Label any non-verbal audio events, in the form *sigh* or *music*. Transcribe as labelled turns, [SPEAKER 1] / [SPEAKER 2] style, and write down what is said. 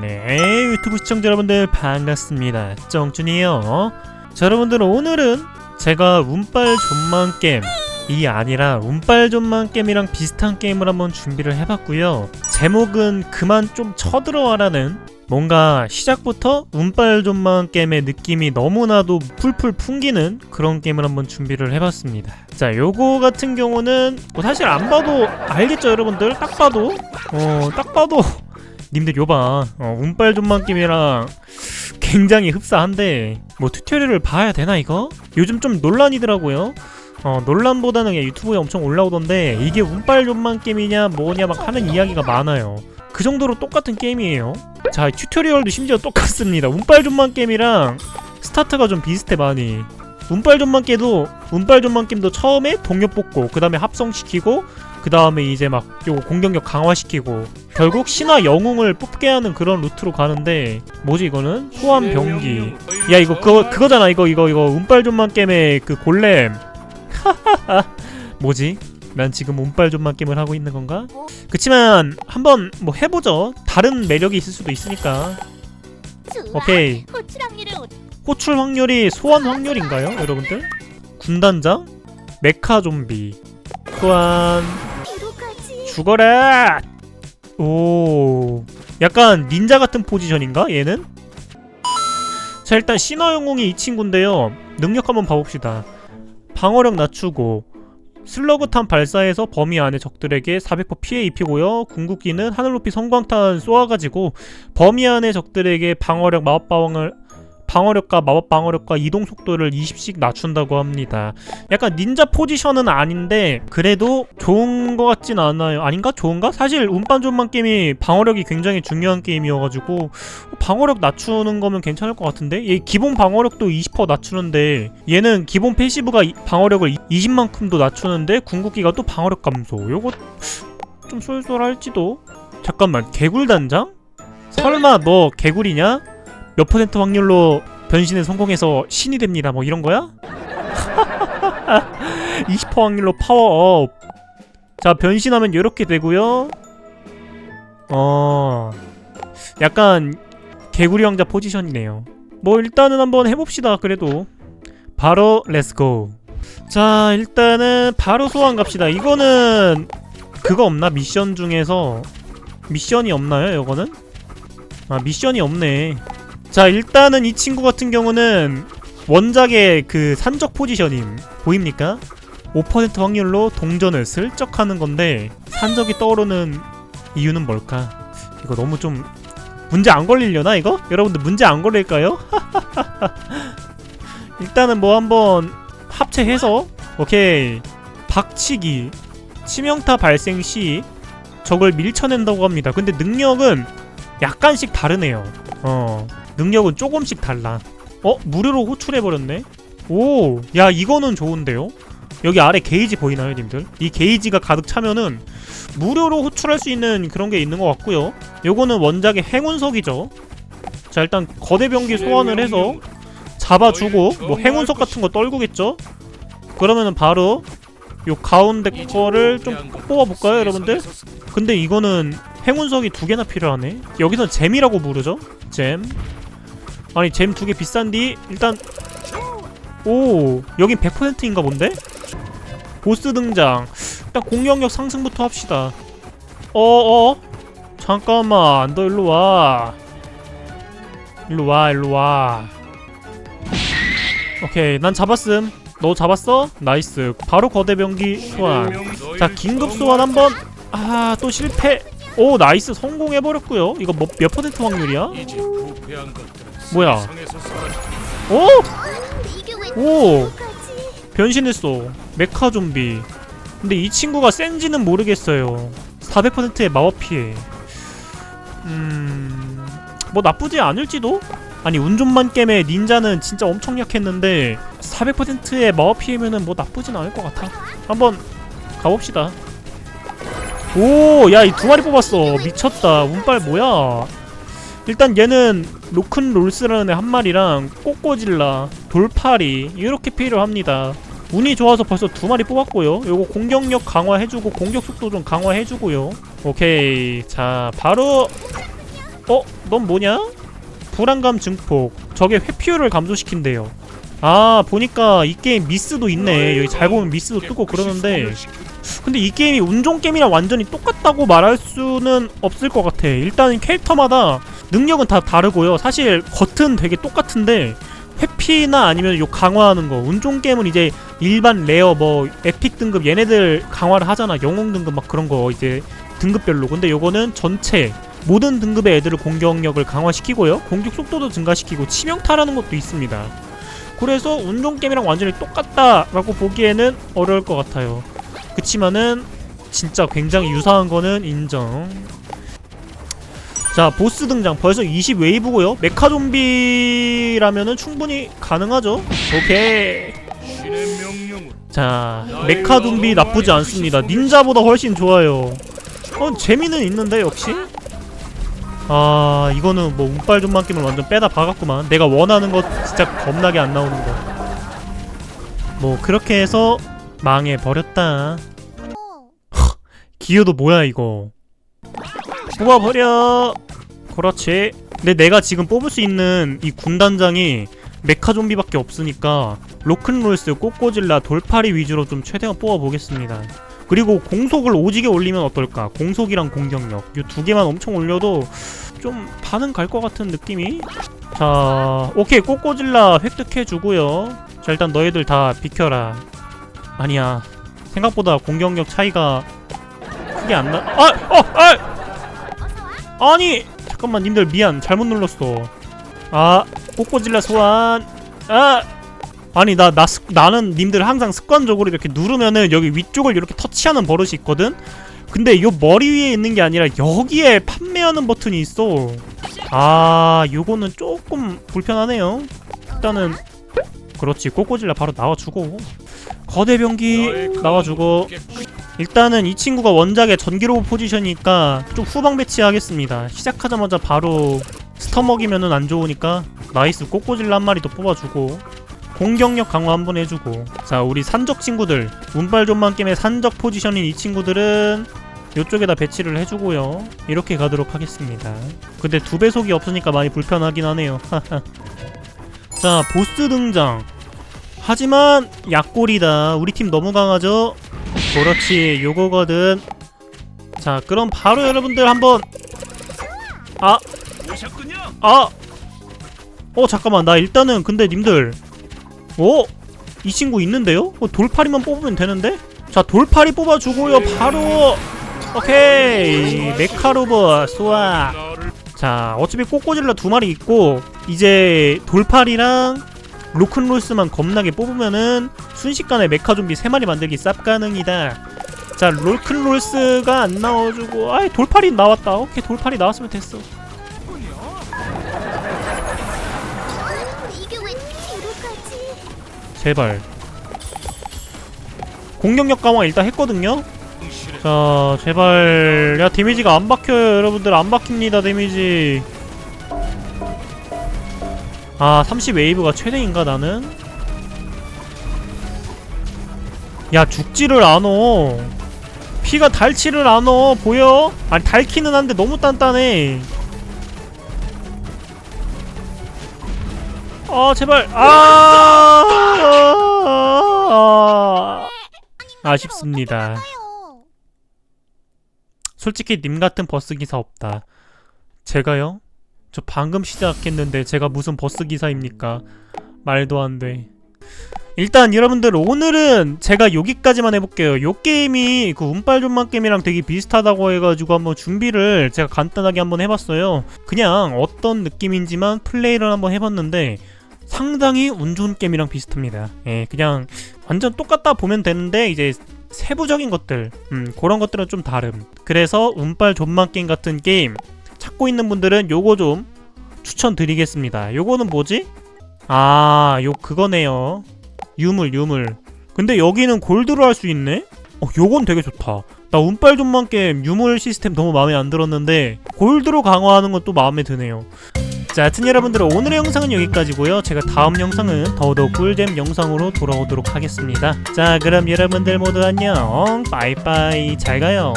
[SPEAKER 1] 네, 유튜브 시청자 여러분들 반갑습니다. 정준이에요. 자, 여러분들 오늘은 제가 운빨 존만 게임 이 아니라 운빨 존만 게임이랑 비슷한 게임을 한번 준비를 해봤고요. 제목은 그만 좀 쳐들어와라는 뭔가 시작부터 운빨 존만 게임의 느낌이 너무나도 풀풀 풍기는 그런 게임을 한번 준비를 해봤습니다. 자, 요거 같은 경우는 뭐 사실 안 봐도 알겠죠, 여러분들? 딱 봐도 어, 딱 봐도 님들 요봐 어, 운빨 존만 게임이랑 굉장히 흡사한데 뭐 튜토리얼을 봐야 되나 이거? 요즘 좀 논란이더라고요. 어, 논란보다는 유튜브에 엄청 올라오던데 이게 운빨 존만 게임이냐 뭐냐 막 하는 이야기가 많아요. 그 정도로 똑같은 게임이에요. 자 튜토리얼도 심지어 똑같습니다. 운빨 존만 게임이랑 스타트가 좀 비슷해 많이. 운빨 존만 게임도 운빨 존만 게임도 처음에 동료 뽑고 그 다음에 합성시키고 그 다음에 이제 막 요거 공격력 강화시키고 결국 신화 영웅을 뽑게 하는 그런 루트로 가는데 뭐지 이거는? 소환 병기. 야 이거 그거 그거잖아. 이거 이거 이거 운빨 존만 게임의 그 골렘. 뭐지? 난 지금 운빨 존만 게임을 하고 있는 건가? 그치만 한번 뭐 해보죠. 다른 매력이 있을 수도 있으니까. 오케이.
[SPEAKER 2] 호출
[SPEAKER 1] 확률이 소환 확률인가요 여러분들? 군단장? 메카 좀비. 소환. 죽어라! 오, 약간 닌자 같은 포지션인가? 얘는? 자, 일단 신화 영웅이 이 친구인데요. 능력 한번 봐봅시다. 방어력 낮추고 슬러그탄 발사해서 범위 안의 적들에게 400% 피해 입히고요. 궁극기는 하늘 높이 성광탄 쏘아가지고 범위 안의 적들에게 방어력 마법 방어를 방어력과 마법 방어력과 이동 속도를 20씩 낮춘다고 합니다. 약간 닌자 포지션은 아닌데 그래도 좋은 것 같진 않아요. 아닌가? 좋은가? 사실 운반존만 게임이 방어력이 굉장히 중요한 게임이어가지고 방어력 낮추는 거면 괜찮을 것 같은데 얘 기본 방어력도 20% 낮추는데 얘는 기본 패시브가 이- 방어력을 20만큼도 낮추는데 궁극기가 또 방어력 감소. 요거 좀 쏠쏠할지도. 잠깐만 개굴 단장? 설마 너 개굴이냐? 몇 퍼센트 확률로 변신에 성공해서 신이 됩니다. 뭐 이런 거야? *laughs* 20% 확률로 파워업. 자, 변신하면 이렇게 되고요. 어. 약간 개구리 왕자 포지션이네요. 뭐 일단은 한번 해봅시다. 그래도 바로 렛츠고. 자, 일단은 바로 소환 갑시다. 이거는 그거 없나? 미션 중에서 미션이 없나요? 이거는? 아, 미션이 없네. 자, 일단은 이 친구 같은 경우는 원작의 그 산적 포지션임 보입니까? 5% 확률로 동전을 슬쩍 하는 건데 산적이 떠오르는 이유는 뭘까? 이거 너무 좀 문제 안 걸리려나 이거? 여러분들 문제 안 걸릴까요? *laughs* 일단은 뭐 한번 합체해서 오케이 박치기 치명타 발생 시 적을 밀쳐낸다고 합니다. 근데 능력은 약간씩 다르네요. 어 능력은 조금씩 달라. 어? 무료로 호출해버렸네? 오, 야, 이거는 좋은데요? 여기 아래 게이지 보이나요, 님들? 이 게이지가 가득 차면은 무료로 호출할 수 있는 그런 게 있는 것 같고요. 요거는 원작의 행운석이죠. 자, 일단 거대 병기 소환을 해서 잡아주고 뭐 행운석 같은 거 떨구겠죠? 그러면은 바로 요 가운데 거를 좀 뽑아볼까요, 여러분들? 근데 이거는 행운석이 두 개나 필요하네. 여기서 잼이라고 부르죠? 잼. 아니 잼 두 개 비싼디? 일단 오 여긴 100%인가 본데? 보스 등장. 일단 공격력 상승부터 합시다. 어어? 잠깐만 너 일로 와. 일로 와 일로 와. 오케이 난 잡았음. 너 잡았어? 나이스. 바로 거대 병기 소환. 자 긴급 소환 한번. 아 또 실패. 오 나이스. 성공해버렸고요. 이거 뭐, 몇 퍼센트 확률이야? 뭐야? 오!
[SPEAKER 2] 왜
[SPEAKER 1] 오! 변신했어. 메카 좀비. 근데 이 친구가 센지는 모르겠어요. 400%의 마법 피해. 음 뭐 나쁘지 않을지도? 아니 운좀만 깨매 닌자는 진짜 엄청 약했는데 400%의 마법 피해면은 뭐 나쁘진 않을 것 같아. 한번 가봅시다. 오 야 이 두 마리 뽑았어. 미쳤다. 운빨 뭐야? 일단 얘는 로큰 롤스라는 애 한 마리랑 꼬꼬질라, 돌파리 이렇게 필요합니다. 운이 좋아서 벌써 두 마리 뽑았고요. 요거 공격력 강화해주고 공격 속도 좀 강화해주고요. 오케이 자 바로 어? 넌 뭐냐? 불안감 증폭 적의 회피율을 감소시킨대요 아 보니까 이 게임 미스도 있네 여기 잘 보면 미스도 뜨고 그러는데 근데 이 게임이 운종 게임이랑 완전히 똑같다고 말할 수는 없을 것 같아. 일단 캐릭터마다 능력은 다 다르고요. 사실 겉은 되게 똑같은데 회피나 아니면 요 강화하는 거 운종 게임은 이제 일반 레어 뭐 에픽 등급 얘네들 강화를 하잖아. 영웅 등급 막 그런 거 이제 등급별로. 근데 요거는 전체 모든 등급의 애들을 공격력을 강화시키고요. 공격 속도도 증가시키고 치명타라는 것도 있습니다. 그래서 운종 게임이랑 완전히 똑같다라고 보기에는 어려울 것 같아요 그치만은 진짜 굉장히 유사한 거는 인정. 자 보스 등장. 벌써 20 웨이브고요. 메카 좀비라면은 충분히 가능하죠? 오케이. 자 메카 좀비 나쁘지 않습니다. 닌자보다 훨씬 좋아요. 어 재미는 있는데 역시? 아 이거는 뭐 운빨 좀만 끼면 완전 빼다 박았구만. 내가 원하는 것 진짜 겁나게 안 나오는 거뭐 그렇게 해서 망해버렸다. *laughs* 기어도 뭐야 이거? 뽑아버려! 그렇지. 근데 내가 지금 뽑을 수 있는 이 군단장이 메카 좀비밖에 없으니까 로큰롤스, 꼬꼬질라, 돌파리 위주로 좀 최대한 뽑아보겠습니다. 그리고 공속을 오지게 올리면 어떨까? 공속이랑 공격력. 이 두 개만 엄청 올려도 좀 반응 갈것 같은 느낌이? 자 오케이. 꼬꼬질라 획득해주고요. 자 일단 너희들 다 비켜라 아니야 생각보다 공격력 차이가 크게 안 나. 아! 어! 아! 아니! 잠깐만 님들 미안 잘못 눌렀어. 아 꼬꼬질라 소환. 아! 아니 나, 나 습- 나는 님들 항상 습관적으로 이렇게 누르면은 여기 위쪽을 이렇게 터치하는 버릇이 있거든? 근데 요 머리 위에 있는 게 아니라 여기에 판매하는 버튼이 있어 아 요거는 조금 불편하네요 일단은 그렇지 꼬꼬질라 바로 나와주고 거대 병기 나와주고 일단은 이 친구가 원작의 전기로봇 포지션이니까 좀 후방 배치하겠습니다. 시작하자마자 바로 스터 먹이면은 안 좋으니까 나이스 꼬꼬질라 한 마리 더 뽑아주고 공격력 강화 한 번 해주고. 자 우리 산적 친구들 운빨 좀만 게임의 산적 포지션인 이 친구들은 요쪽에다 배치를 해주고요. 이렇게 가도록 하겠습니다. 근데 두 배속이 없으니까 많이 불편하긴 하네요. *laughs* 자 보스 등장 하지만 약골이다. 우리 팀 너무 강하죠? 그렇지 요거거든. 자 그럼 바로 여러분들 한번. 아. 아! 어 잠깐만. 나 일단은 근데 님들. 어? 이 친구 있는데요? 어, 돌파리만 뽑으면 되는데? 자 돌파리 뽑아주고요. 바로. 오케이. 메카로버 소아. 자 어차피 꼬꼬질라 두 마리 있고 이제 돌팔이랑 로큰롤스만 겁나게 뽑으면은 순식간에 메카 좀비 세 마리 만들기 쌉 가능이다. 자 로큰롤스가 안 나와주고 아이 돌팔이 나왔다. 오케이 돌팔이 나왔으면 됐어? 제발. 공격력 강화 일단 했거든요. 자 제발. 야 데미지가 안 박혀요 여러분들. 안 박힙니다 데미지 아 30 웨이브가 최대인가 나는? 야 죽지를 않어 피가 닳지를 않어 보여? 아니 닳기는 한데 너무 단단해 아 제발 아, 아, 아쉽습니다. 솔직히 님 같은 버스 기사 없다. 제가요? 저 방금 시작했는데 제가 무슨 버스 기사입니까? 말도 안 돼. 일단 여러분들 오늘은 제가 여기까지만 해볼게요. 요 게임이 그 운빨 좀만 게임이랑 되게 비슷하다고 해가지고 한번 준비를 제가 간단하게 한번 해봤어요. 그냥 어떤 느낌인지만 플레이를 한번 해봤는데 상당히 운 좋은 게임이랑 비슷합니다. 예, 그냥 완전 똑같다 보면 되는데 이제 세부적인 것들, 음, 그런 것들은 좀 다름. 그래서 운빨 존만 게임 같은 게임 찾고 있는 분들은 요거 좀 추천드리겠습니다. 요거는 뭐지? 아, 요 그거네요. 유물, 유물. 근데 여기는 골드로 할 수 있네? 어, 요건 되게 좋다. 나 운빨 존만 게임 유물 시스템 너무 마음에 안 들었는데 골드로 강화하는 건또 마음에 드네요. 자, 하여튼 여러분들 오늘의 영상은 여기까지고요. 제가 다음 영상은 더더욱 꿀잼 영상으로 돌아오도록 하겠습니다. 자, 그럼 여러분들 모두 안녕. 빠이빠이. 잘 가요.